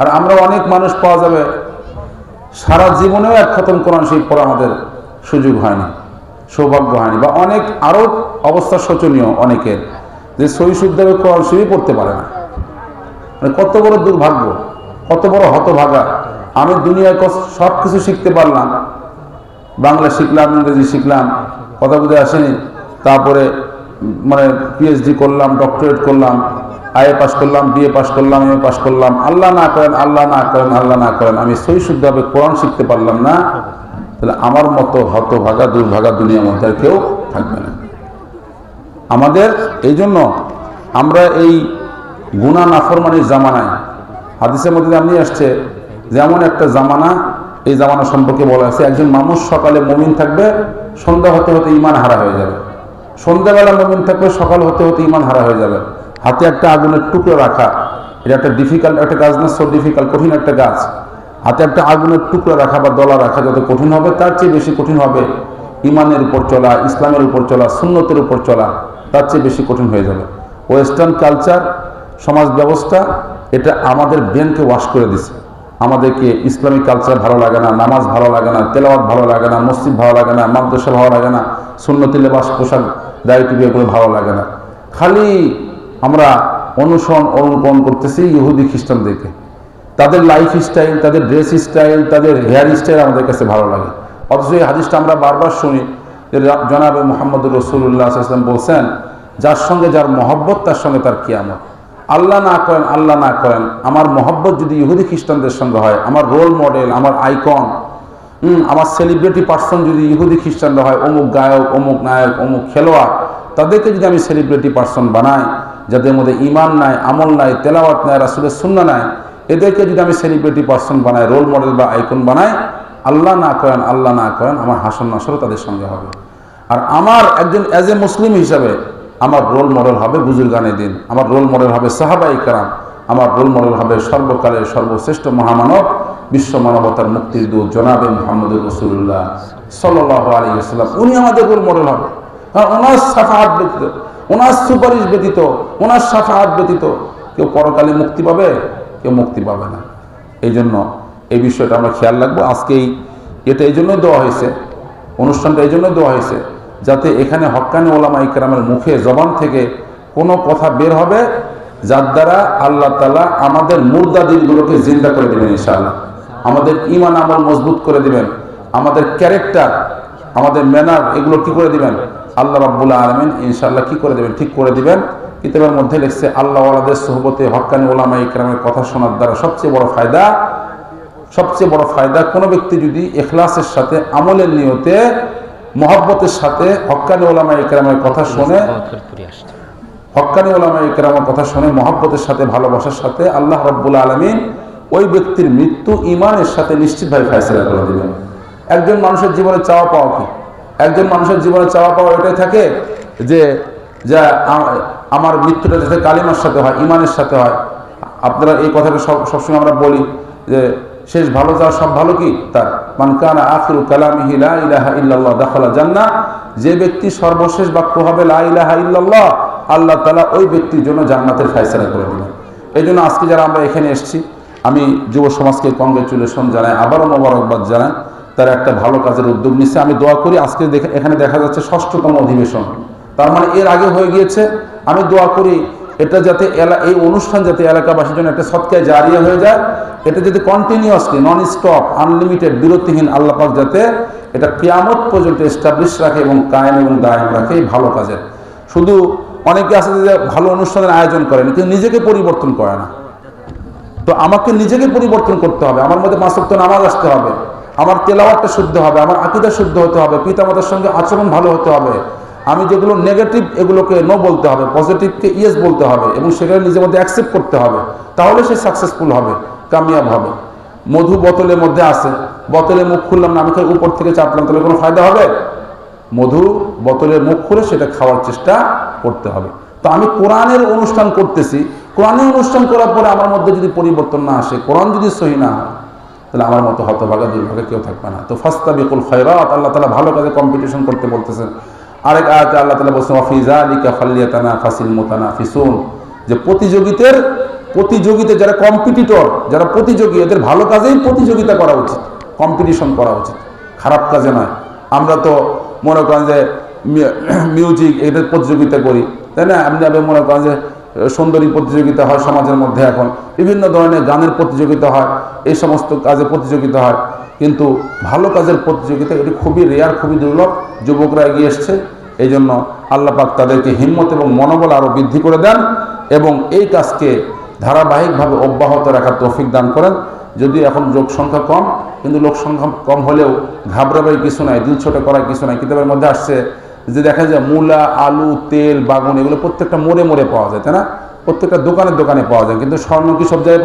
আর আমরা অনেক মানুষ পাওয়া যাবে। সারা জীবনেও এক খতম কোরআন শরীফ পড়া আমাদের সুযোগ হয়নি, সৌভাগ্য হয়নি, বা অনেক আরও অবস্থা শোচনীয় অনেকের, যে সই শুদ্ধভাবে কোরআন শরীফ পড়তে পারে না। মানে কত বড় দুর্ভাগ্য, কত বড় হতভাগা। আমি দুনিয়ায় সব কিছু শিখতে পারলাম, বাংলা শিখলাম, ইংরেজি শিখলাম, কথা বুঝে আসেনি, তারপরে মানে পিএইচডি করলাম ডক্টরেট করলাম আইএ পাশ করলাম বিএ পাশ করলাম এম পাশ করলাম, আল্লাহ না করেন, আল্লাহ না করেন, আল্লাহ না করেন, আমি সই শুদ্ধভাবে কোরআন শিখতে পারলাম না, তাহলে আমার মতো হতভাগা, দুর্ভাগা দুনিয়ার মধ্যে আর কেউ থাকবে না। আমাদের এই জন্য আমরা এই গুণা নাফরমানির জামানায়, হাদিসের মধ্যে আপনি আসছে যেমন একটা জামানা, এই জামানা সম্পর্কে বলা আছে, একজন মানুষ সকালে মমিন থাকবে, সন্ধ্যা হতে হতে ইমান হারা হয়ে যাবে। সন্ধ্যাবেলা মমিন থাকবে, সকাল হতে হতে ইমান হারা হয়ে যাবে। হাতে একটা আগুনের টুকরো রাখা, এটা একটা ডিফিকাল্ট একটা কাজ না সো ডিফিকাল্ট কঠিন একটা কাজ। হাতে একটা আগুনের টুকরো রাখা বা দলা রাখা যত কঠিন হবে, তার চেয়ে বেশি কঠিন হবে ইমানের উপর চলা, ইসলামের উপর চলা, সুন্নতের উপর চলা, তার চেয়ে বেশি কঠিন হয়ে যাবে। ওয়েস্টার্ন কালচার সমাজ ব্যবস্থা, এটা আমাদের ব্রেনকে ওয়াশ করে দিছে। আমাদেরকে ইসলামিক কালচার ভালো লাগে না, নামাজ ভালো লাগে না, তেলাওয়াত ভালো লাগে না, মসজিদ ভালো লাগে না, মাদ্রাসা ভালো লাগে না, সুন্নতি লেবাস পোশাক দায়িত্ব এগুলো ভালো লাগে না। খালি আমরা অনুসরণ অনুকরণ করতেছি ইহুদি খ্রিস্টানদেরকে। তাদের লাইফ স্টাইল তাদের ড্রেস স্টাইল তাদের হেয়ার স্টাইল আমাদের কাছে ভালো লাগে। অথচ এই হাদিসটা আমরা বারবার শুনি যে জনাবে মোহাম্মদ রসুল্লাহ আসলাম বলছেন, যার সঙ্গে যার মহব্বত, তার সঙ্গে তার কিয়ামত। আল্লাহ না করেন, আল্লাহ না করেন। আমার মহব্বত যদি ইহুদি খ্রিস্টানদের সঙ্গে হয়, আমার রোল মডেল আমার আইকন আমার সেলিব্রিটি পার্সন যদি ইহুদি খ্রিস্টানরা হয়, অমুক গায়ক, অমুক নায়ক, অমুক খেলোয়াড়, তাদেরকে যদি আমি সেলিব্রিটি পার্সন বানাই যাদের মধ্যে ইমান নাই, আমল নাই, তেলাওয়াত নাই, রাসুলের শূন্য নাই, এদেরকে যদি আমি সেলিব্রিটি পার্সন বানাই রোল মডেল বা আইকন বানাই, আল্লাহ না করেন, আল্লাহ না করেন, আমার হাসন নাসরও তাদের সঙ্গে হবে। আর আমার একজন অ্যাজ এ মুসলিম হিসাবে, আমার রোল মডেল হবে বুজুর্গানের দিন, আমার রোল মডেল হবে সাহাবা ইকরাম আমার রোল মডেল হবে সর্বকালের সর্বশ্রেষ্ঠ মহামানব, বিশ্ব মানবতার মুক্তির দূত জনাবে মোহাম্মদ রসুল্লাহ সাল্লাহ আলী উনি আমাদের রোল মডেল হবে। ওনার সাফাহাত ওনার সুপারিশ ব্যতীত, ওনার সাফাহাত ব্যতীত কেউ পরকালে মুক্তি পাবে, কেউ মুক্তি পাবে না। এই জন্য এই বিষয়টা আমরা খেয়াল রাখব। আজকেই এটা এই জন্যই দেওয়া হয়েছে, অনুষ্ঠানটা এই জন্যই দেওয়া হয়েছে, যাতে এখানে হক্কানি ওলামা ইকরামের মুখে জবান থেকে কোনো কথা বের হবে, যার দ্বারা আল্লাহ তালা আমাদের মুর্দা দিনগুলোকে জিন্দা করে দেবেন ইনশাআল্লাহ। আমাদের ইমান আমল মজবুত করে দিবেন। আমাদের ক্যারেক্টার আমাদের ম্যানার এগুলো কি করে দিবেন। আল্লাহ রাব্বুল আলমিন ইনশাল্লাহ কি করে দেবেন? ঠিক করে দিবেন। কিতাবের মধ্যে লিখছে আল্লাহ ওয়ালাদের সোহবতে হক্কানি ওলামা ইকরামের কথা শোনার দ্বারা সবচেয়ে বড় ফায়দা, সবচেয়ে বড় ফায়দা কোনো ব্যক্তি যদি এখলাসের সাথে, আমলের নিয়তে, মহব্বতের সাথে হক্কানি ওলামা ইকরামের কথা শুনে হক্কানি ওলামা ইকরামের কথা শুনে মহব্বতের সাথে, ভালোবাসার সাথে আল্লাহ রব্বুল আলমিন ওই ব্যক্তির মৃত্যু ইমানের সাথে নিশ্চিতভাবে ফেসলা করে দেবেন। একজন মানুষের জীবনে চাওয়া পাওয়া কি? একজন মানুষের জীবনে চাওয়া পাওয়া এটাই থাকে যে, যা আমার মৃত্যুটা যাতে কালিমার সাথে হয়, ইমানের সাথে হয়। আপনারা এই কথাটা সব সবসময় আমরা বলি যে, শেষ ভালো যাওয়া সব ভালো কি? তার। মানকানা আখিরু কালামিহি লা ইলাহা ইল্লাল্লাহ দাখালা জান্নাহ। যে ব্যক্তি সর্বশেষ বাক্য হবে লা ইলাহা ইল্লাল্লাহ, আল্লাহ তালা ওই ব্যক্তির জন্য জান্নাতের ফয়সালা করে দিবেন। এই জন্য আজকে যারা আমরা এখানে এসেছি, আমি যুব সমাজকে কংগ্রেচুলেশন জানাই, আবারও মোবারকবাদ জানাই। তারা একটা ভালো কাজের উদ্যোগ নিচ্ছে আমি দোয়া করি, আজকে এখানে দেখা যাচ্ছে ষষ্ঠতম অধিবেশন। তার মানে এর আগে হয়ে গিয়েছে। আমি দোয়া করি, এটা যাতে এই অনুষ্ঠান যাতে এলাকাবাসীর জন্য একটা সৎকায় জারিয়া হয়ে যায়। এটা যাতে কন্টিনিউয়াসলি নন স্টপ আনলিমিটেড বিরতিহীন আল্লাপাক যাতে এটা কিয়ামত পর্যন্ত এস্টাবলিশ রাখে এবং কায়েম এবং দায়েম রাখে এই ভালো কাজের। শুধু অনেকে আছে যে ভালো অনুষ্ঠানের আয়োজন করেন, কিন্তু নিজেকে পরিবর্তন করে না। তো আমাকে নিজেকে পরিবর্তন করতে হবে। আমার মধ্যে ওয়াক্ত নামাজ আসতে হবে। আমার তেলাওয়ারটা শুদ্ধ হবে, আমার আকিদা শুদ্ধ হতে হবে, পিতামাতার সঙ্গে আচরণ ভালো হতে হবে। আমি যেগুলো নেগেটিভ এগুলোকে নো বলতে হবে পজিটিভকে ইয়েস বলতে হবে এবং সেটা নিজের মধ্যে অ্যাকসেপ্ট করতে হবে, তাহলে সে সাকসেসফুল হবে, কামিয়াব হবে। মধু বোতলের মধ্যে আছে বোতলে মুখ খুললাম না, আমি খালি উপর থেকে চাপলাম, তাহলে কোনো ফায়দা হবে? মধু বোতলের মুখ খুলে সেটা খাওয়ার চেষ্টা করতে হবে। তো আমি কোরআনের অনুষ্ঠান করতেছি, কোরআনের অনুষ্ঠান করার পরে আমার মধ্যে যদি পরিবর্তন না আসে, কোরআন যদি সহি না হয় তাহলে আমার মতো হতভাগা, দুর্ভাগা কেউ থাকবে না। তো ফাস্তা বিকুল খয়রাত, আল্লাহ তালা ভালো কাজে কম্পিটিশন করতে বলতেছেন। আরেক আয়াতে আল্লাহ তালা বলছেন অফিজা আলিকা ফাল্লিয়াতানা ফাসিল মোতানা ফিসুন যে প্রতিযোগিতার প্রতিযোগিতা যারা কম্পিটিটর যারা প্রতিযোগী, এদের ভালো কাজেই প্রতিযোগিতা করা উচিত। কম্পিটিশন করা উচিত। খারাপ কাজে নয়। আমরা তো মনে করেন যে মিউজিক এদের প্রতিযোগিতা করি। তাই না? আপনি আপনি মনে করেন যে সুন্দরী প্রতিযোগিতা হয় সমাজের মধ্যে এখন। বিভিন্ন ধরনের গানের প্রতিযোগিতা হয়, এই সমস্ত কাজে প্রতিযোগিতা হয়। কিন্তু ভালো কাজের প্রতিযোগিতা, এটি খুবই রেয়ার খুবই দুর্লভ, যুবকরা এগিয়ে এসছে। এই জন্য আল্লাহ পাক তাদেরকে হিম্মত এবং মনোবল আরও বৃদ্ধি করে দেন এবং এই কাজকে ধারাবাহিকভাবে অব্যাহত রাখার তৌফিক দান করেন। যদি এখন লোক সংখ্যা কম, কিন্তু লোক সংখ্যা কম হলেও ঘাবড়াবার কিছু নাই দিল ছোটো করার কিছু নাই, কিতাবের মধ্যে আসছে যে দেখা যায় মূলা, আলু, তেল, বাগুন, এগুলো প্রত্যেকটা মোড়ে মোড়ে পাওয়া যায়, তাই না? প্রত্যেকটা দোকানের দোকানে পাওয়া যায়, কিন্তু স্বর্ণ কি সব জায়গায়